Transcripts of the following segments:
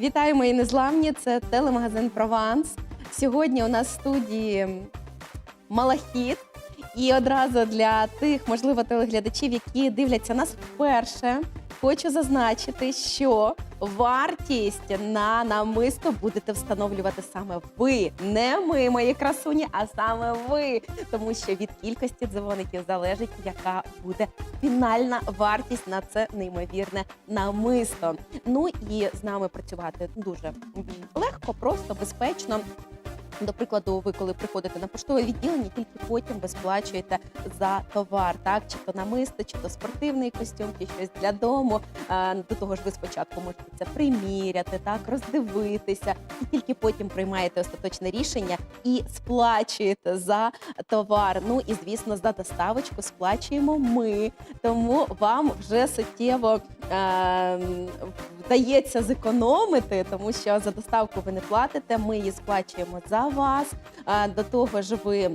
Вітаю, мої незламні! Це телемагазин Прованс. Сьогодні у нас в студії Малахіт. І одразу для тих, можливо, телеглядачів, які дивляться нас вперше, хочу зазначити, що вартість на намисто будете встановлювати саме ви, не ми, мої красуні, а саме ви. Тому що від кількості дзвоників залежить, яка буде фінальна вартість на це неймовірне намисто. Ну і з нами працювати дуже легко, просто, безпечно. До прикладу, ви коли приходите на поштове відділення, тільки потім ви сплачуєте за товар, так чи то намисто, чи то спортивний костюм, чи щось для дому. До того ж, ви спочатку можете це приміряти, так роздивитися, і тільки потім приймаєте остаточне рішення і сплачуєте за товар. Ну і звісно, за доставочку сплачуємо ми. Тому вам вже суттєво вдається зекономити, тому що за доставку ви не платите. Ми її сплачуємо за вас. Е, До того ж, ви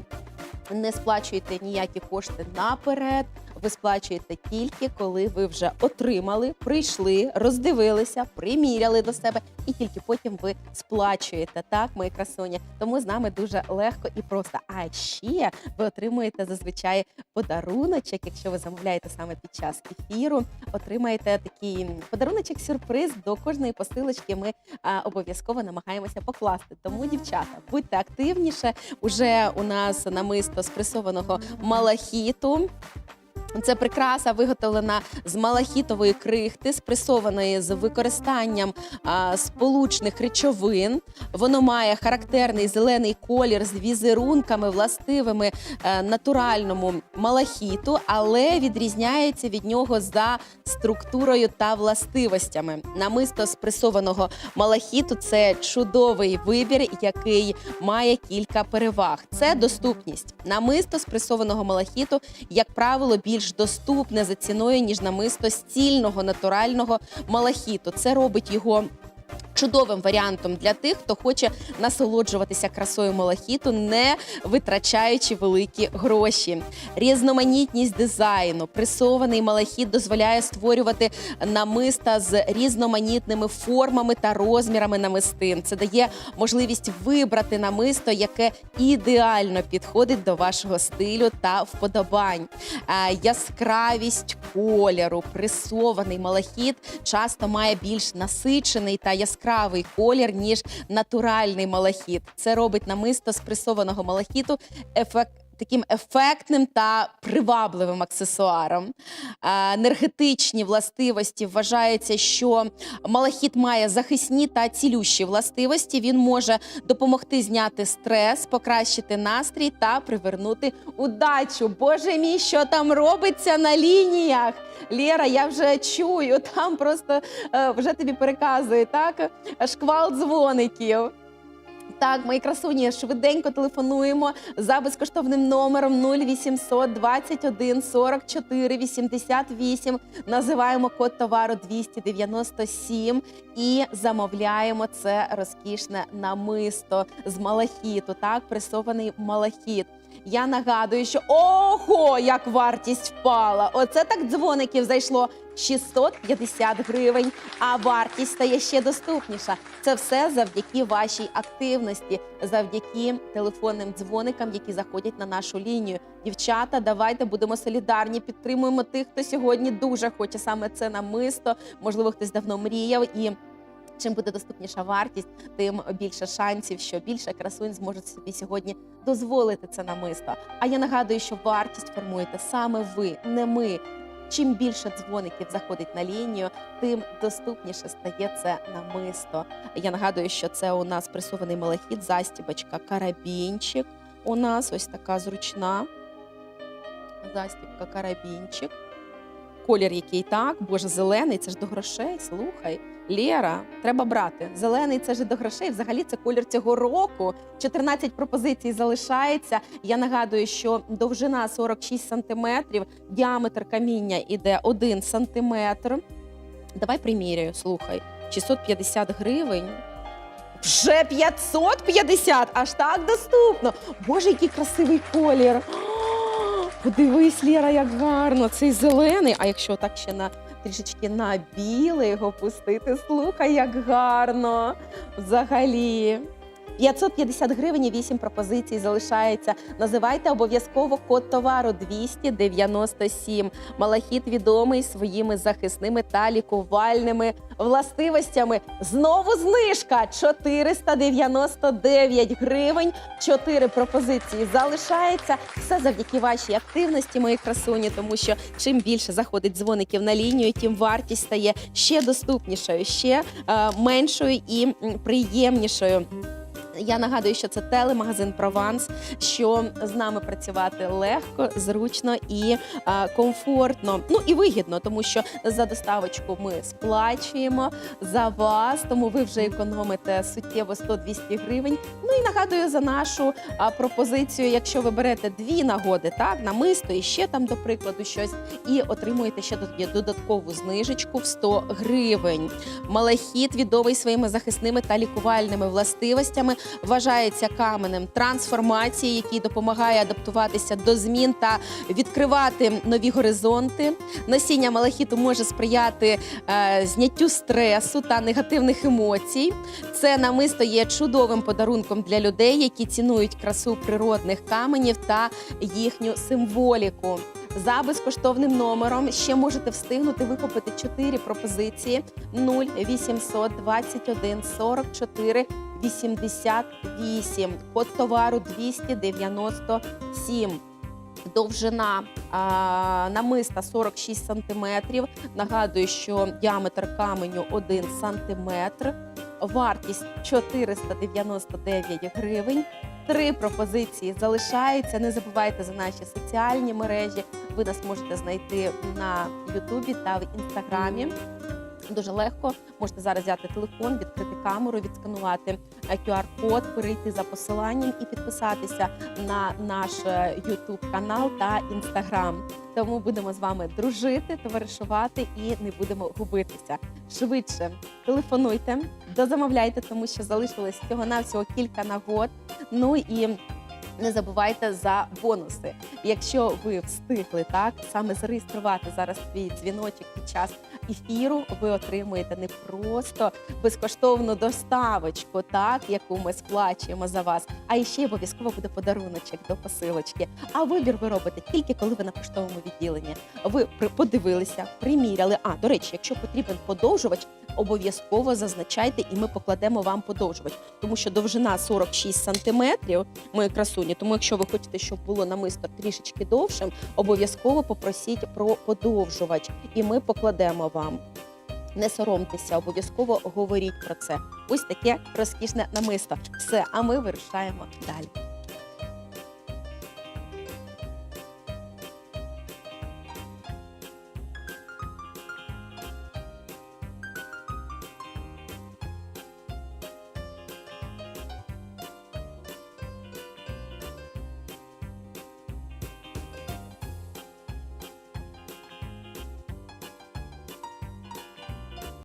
не сплачуєте ніякі кошти наперед. Ви сплачуєте тільки коли ви вже отримали, прийшли, роздивилися, приміряли до себе, і тільки потім ви сплачуєте. Так, мої красуні. Тому з нами дуже легко і просто. А ще ви отримуєте зазвичай подаруночок, якщо ви замовляєте саме під час ефіру. Отримаєте такий подаруночок сюрприз до кожної посилочки. Ми а, обов'язково намагаємося покласти. Тому, дівчата, будьте активніше. Уже у нас намисто спресованого малахіту. Це прикраса виготовлена з малахітової крихти, спресованої з використанням а, сполучних речовин. Воно має характерний зелений колір з візерунками, властивими е, натуральному малахіту, але відрізняється від нього за структурою та властивостями. Намисто спресованого малахіту це чудовий вибір, який має кілька переваг. Це доступність. Намисто спресованого малахіту, як правило, більш доступне за ціною, ніж намисто стільного натурального малахіту. Це робить його. Чудовим варіантом для тих, хто хоче насолоджуватися красою малахіту, не витрачаючи великі гроші. Різноманітність дизайну, пресований малахіт дозволяє створювати намиста з різноманітними формами та розмірами намистин. Це дає можливість вибрати намисто, яке ідеально підходить до вашого стилю та вподобань. Е, Яскравість кольору, пресований малахіт часто має більш насичений та яскравий колір, ніж натуральний малахіт. Це робить намисто спресованого малахіту ефект. Таким ефектним та привабливим аксесуаром. Е, Енергетичні властивості вважається, що малахіт має захисні та цілющі властивості. Він може допомогти зняти стрес, покращити настрій та привернути удачу. Боже мій, що там робиться на лініях? Лєра, я вже чую, там просто е, вже тобі переказує так шквал дзвоників. Так, мої красуні, швиденько телефонуємо за безкоштовним номером 0800 21 44 88. Називаємо код товару 297 і замовляємо це розкішне намисто з малахіту. Так, пресований малахіт. Я нагадую, що ого, як вартість впала! Оце так дзвоників зайшло 650 гривень, а вартість стає ще доступніша. Це все завдяки вашій активності, завдяки телефонним дзвоникам, які заходять на нашу лінію. Дівчата, давайте будемо солідарні, підтримуємо тих, хто сьогодні дуже хоче саме це намисто. Можливо, хтось давно мріяв і. Чим буде доступніша вартість, тим більше шансів, що більше красунь зможуть собі сьогодні дозволити це намисто. А я нагадую, що вартість формуєте саме ви, не ми. Чим більше дзвоників заходить на лінію, тим доступніше стає це намисто. Я нагадую, що це у нас пресований малахіт, застібочка, карабінчик. У нас ось така зручна застібка, карабінчик. Колір який так, боже, зелений, це ж до грошей. Слухай. Лєра, треба брати. Зелений це ж до грошей. Взагалі це колір цього року. 14 пропозицій залишається. Я нагадую, що довжина 46 сантиметрів, діаметр каміння іде 1 сантиметр. Давай приміряю, слухай. 650 гривень. Вже 550, аж так доступно. Боже, який красивий колір. Подивись, Лєра, як гарно. Цей зелений. А якщо так ще на трішечки на біле його пустити. Слухай, як гарно взагалі. 550 гривень і 8 пропозицій залишається. Називайте обов'язково код товару 297. Малахіт відомий своїми захисними та лікувальними властивостями. Знову знижка 499 гривень. Чотири пропозиції залишається. Все завдяки вашій активності, мої красуні, тому що чим більше заходить дзвоників на лінію, тим вартість стає ще доступнішою, ще е, меншою і приємнішою. Я нагадую, що це телемагазин Прованс, що з нами працювати легко, зручно і е, комфортно. Ну і вигідно, тому що за доставочку ми сплачуємо за вас, тому ви вже економите суттєво 100-200 гривень. Ну і нагадую за нашу а, пропозицію, якщо ви берете дві нагоди, так намисто і ще там, до прикладу, щось, і отримуєте ще додаткову знижечку в 100 гривень. Малахіт відомий своїми захисними та лікувальними властивостями вважається каменем трансформації, який допомагає адаптуватися до змін та відкривати нові горизонти. Насіння малахіту може сприяти е, зняттю стресу та негативних емоцій. Це намисто є чудовим подарунком для людей, які цінують красу природних каменів та їхню символіку. За безкоштовним номером ще можете встигнути викупити 4 пропозиції 0800 21 44 88. Код товару 297. Довжина а, намиста 46 сантиметрів. Нагадую, що діаметр каменю 1 сантиметр. Вартість 499 гривень. Три пропозиції залишаються. Не забувайте за наші соціальні мережі. Ви нас можете знайти на Ютубі та в Інстаграмі. Дуже легко можете зараз взяти телефон, відкрити камеру, відсканувати е, QR-код, перейти за посиланням і підписатися на наш YouTube канал та Instagram. Тому будемо з вами дружити, товаришувати і не будемо губитися. Швидше телефонуйте, дозамовляйте, тому що залишилось всього навсього кілька нагод. Ну і не забувайте за бонуси. Якщо ви встигли так саме зареєструвати зараз свій дзвіночок під час ефіру, ви отримуєте не просто безкоштовну доставочку, так яку ми сплачуємо за вас, а ще обов'язково буде подаруночок до посилочки. А вибір ви робите тільки коли ви на поштовому відділенні. Ви подивилися, приміряли. А до речі, якщо потрібен подовжувач, обов'язково зазначайте, і ми покладемо вам подовжувач, тому що довжина 46 сантиметрів, мої красуні. Тому, якщо ви хочете, щоб було намисто трішечки довшим, обов'язково попросіть про подовжувач, і ми покладемо вам. Не соромтеся, обов'язково говоріть про це. Ось таке розкішне намисто. Все, а ми вирушаємо далі.